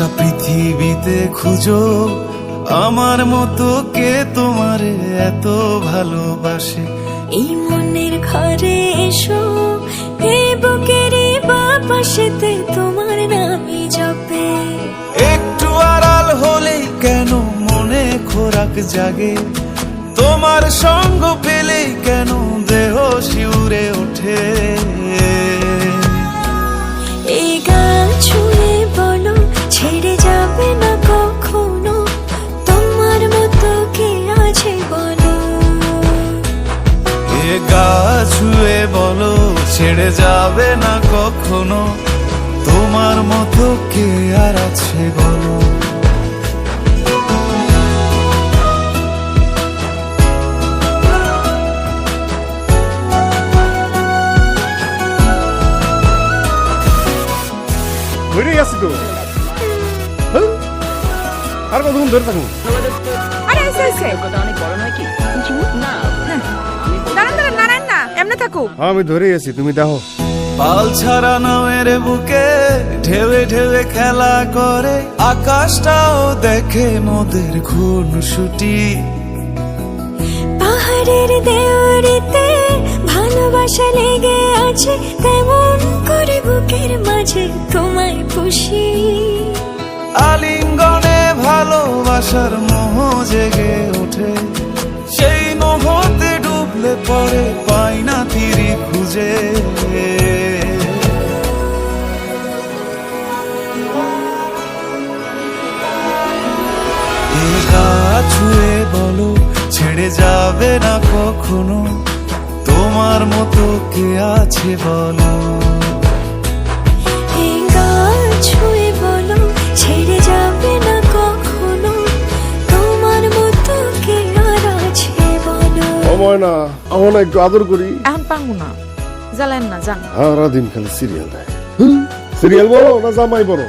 হতে খুঁজো? আমার মতো কে তোমার এত ভালোবাসে? এই মনের ঘরে এসো এই বুকের বাপাশেতে তোমার নামই জপে। একটু আড়াল হলেই কেন মনে খোরাক জাগে? তোমার সঙ্গ পেলে কেন ছুঁয়ে বলো ছেড়ে যাবে না কখনো? তোমার মতো কে আর আছে বলো? তো। হ্যাঁ? আর কতক্ষণ ধরে থাকুন আরে নারায়ণ না এমনি থাকুক হ্যাঁ আমি ধরেই আছি তুমি দেখো। পাল ছাড়া নামের বুকে ঢেউে ঢেউে খেলা করে আকাশটাও দেখে মোদের খুন ছুটি পাহাড়ের দেওয়ারিতে ভালোবাসা লেগে আছে তেমন করে বুকের মাঝে তোমায় খুশি আলিঙ্গনে ভালোবাসার মোহ জেগে ওঠে সেই মোহতে ডুবলে পরে গা ছুঁয়ে বলো ছেড়ে যাবে না কখনো? তোমার মতো কে আছে বলো? এই ছুঁয়ে বলো ছেড়ে যাবে না কখনো? তোমার মতো কে আর আছে বলো? না আমার না একটু আদর করি। এখন পাঙ্গু না। জ্বালেন না যান সারাদিন খালি সিরিয়াল দেয় সিরিয়াল বলো না জামাই বলো?